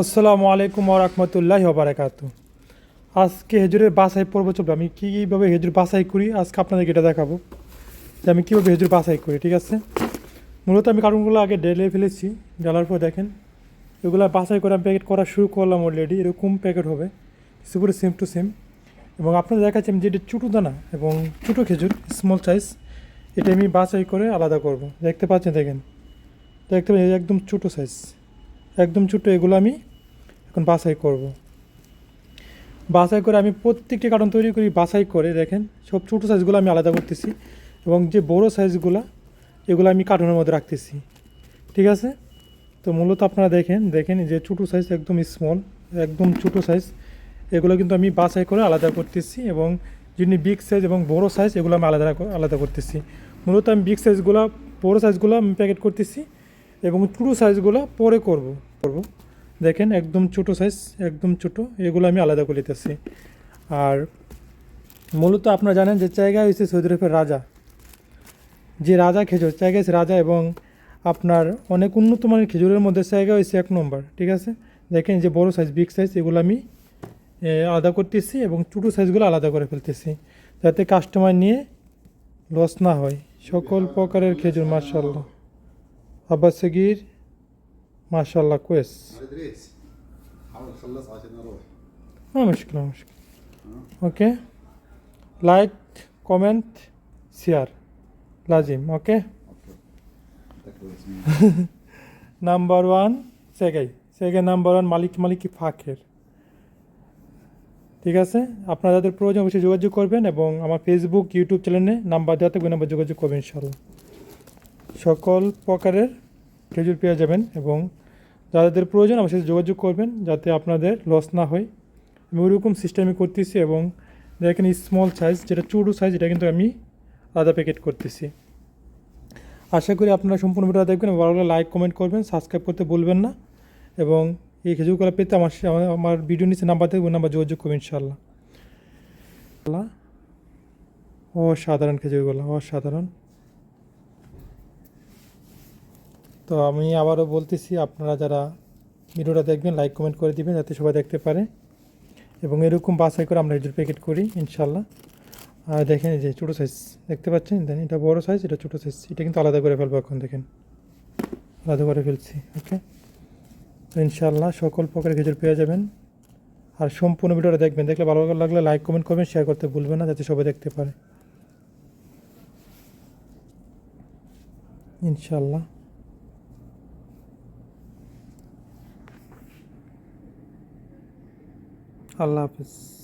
আসসালামু আলাইকুম ওরহমতুল্লাহ বারাকাত আজকে হেজুরের বাসাই পর্ব চলবে। আমি কীভাবে হেজুর বাসাই করি আজকে আপনাদেরকে এটা দেখাবো। যে আমি কীভাবে হেজুর বাসাই করি, ঠিক আছে? মূলত আমি কার্টুনগুলো আগে ডেলে ফেলেছি ডালার পর দেখেন। এগুলো বাসাই করে আমি প্যাকেট করা শুরু করলাম অলরেডি এরকম প্যাকেট হবে। পুরো সেম টু সেম এবং আপনাদের দেখাচ্ছি আমি যেটা ছোটো দানা এবং ছোটো খেজুর স্মল সাইজ এটা আমি বাছাই করে আলাদা করব। দেখতে পাচ্ছেন, দেখেন? দেখতে পাচ্ছেন একদম ছোটো সাইজ একদম ছোটো এগুলো আমি এখন বাছাই করব। বাছাই করে আমি প্রত্যেকটি কার্টন তৈরি করি, বাছাই করে, দেখেন, সব ছোটো সাইজগুলো আমি আলাদা করতেছি এবং যে বড় সাইজগুলো এগুলো আমি কার্টনের মধ্যে রাখতেছি। ঠিক আছে? তো মূলত আপনারা দেখেন দেখেন যে ছোটো সাইজ একদম স্মল একদম ছোটো সাইজ এগুলো কিন্তু আমি বাছাই করে আলাদা করতেছি এবং যিনি বিগ সাইজ এবং বড় সাইজ এগুলো আমি আলাদা আলাদা করতেছি। মূলত আমি বিগ সাইজগুলো বড় সাইজগুলো আমি প্যাকেট করতেছি। এবং ছোটো সাইজগুলো পরে করব করব। দেখেন একদম ছোটো সাইজ একদম ছোটো, এগুলো আমি আলাদা করে দিতেছি আর মূলত আপনারা জানেন যে জায়গা হয়েছে সৌদি আরবের রাজা। যে রাজা খেজুর জায়গা হচ্ছে রাজা এবং আপনার অনেক উন্নত মানের খেজুরের মধ্যে জায়গা হয়েছে এক নম্বর ঠিক আছে? দেখেন যে বড় সাইজ বিগ সাইজ এগুলো আমি আলাদা করতেছি এবং ছোটো সাইজগুলো আলাদা করে ফেলতেছি। যাতে কাস্টমার নিয়ে লস না হয়। সকল প্রকারের খেজুর মার্শাল্লাহ আব্বাস সগির মার্শাল্লাহ কোয়েস على ادريس حاول نخلص عشان اروح ما مشكلة ما مشكلة اوكي لايك كومنت شير لازم اوكي اوكي كويس নাম্বার ওয়ান সেগাই সেগাই নাম্বার ওয়ান মালিক মালিকি ফাঁকের ঠিক আছে আপনারা যাদের প্রয়োজন অবশ্যই যোগাযোগ করবেন এবং আমার ফেসবুক ইউটিউব চ্যানেলে নাম্বার দেওয়া থাকবে নাম্বার যোগাযোগ করবেন ইনশাল্লাহ সকল প্রকারের খেজুর পেয়ে যাবেন এবং যাদের প্রয়োজন আমার সাথে যোগাযোগ করবেন যাতে আপনাদের লস না হয়। আমি ওইরকম সিস্টেমে করতেছি এবং দেখেন স্মল সাইজ যেটা চুরু সাইজ এটা কিন্তু আমি আলাদা প্যাকেট করতেছি। আশা করি আপনারা সম্পূর্ণ ভিডিও দেখবেন ভালো লাগলে লাইক কমেন্ট করবেন সাবস্ক্রাইব করতে বলবেন না। এবং এই খেজুরগুলো পেতে আমার আমার- ভিডিও নিচে নাম্বার দেবো নাম্বার যোগাযোগ করবেন ইনশাল্লাহ অসাধারণ খেজুরগুলো অসাধারণ। তো আমি আবারও বলতেছি, আপনারা যারা ভিডিওটা দেখবেন লাইক কমেন্ট করে দিবেন যাতে সবাই দেখতে পারে। এবং এরকম বাছাই করে আমরা খেজুর প্যাকেট করি ইনশাল্লাহ আর দেখেন যে ছোটো সাইজ দেখতে পাচ্ছেন? দেন এটা বড় সাইজ এটা ছোটো সাইজ এটা কিন্তু আলাদা করে ফেলব এখন, দেখেন। আলাদা করে ফেলছি ওকে তো ইনশাল্লাহ সকল প্রকারের খেজুর পেয়ে যাবেন। আর সম্পূর্ণ ভিডিওটা দেখবেন। দেখলে ভালো লাগলে লাইক কমেন্ট করবেন শেয়ার করতে ভুলবেন না, যাতে সবাই দেখতে পারে। ইনশাল্লাহ আল্লাহ হাফিজ।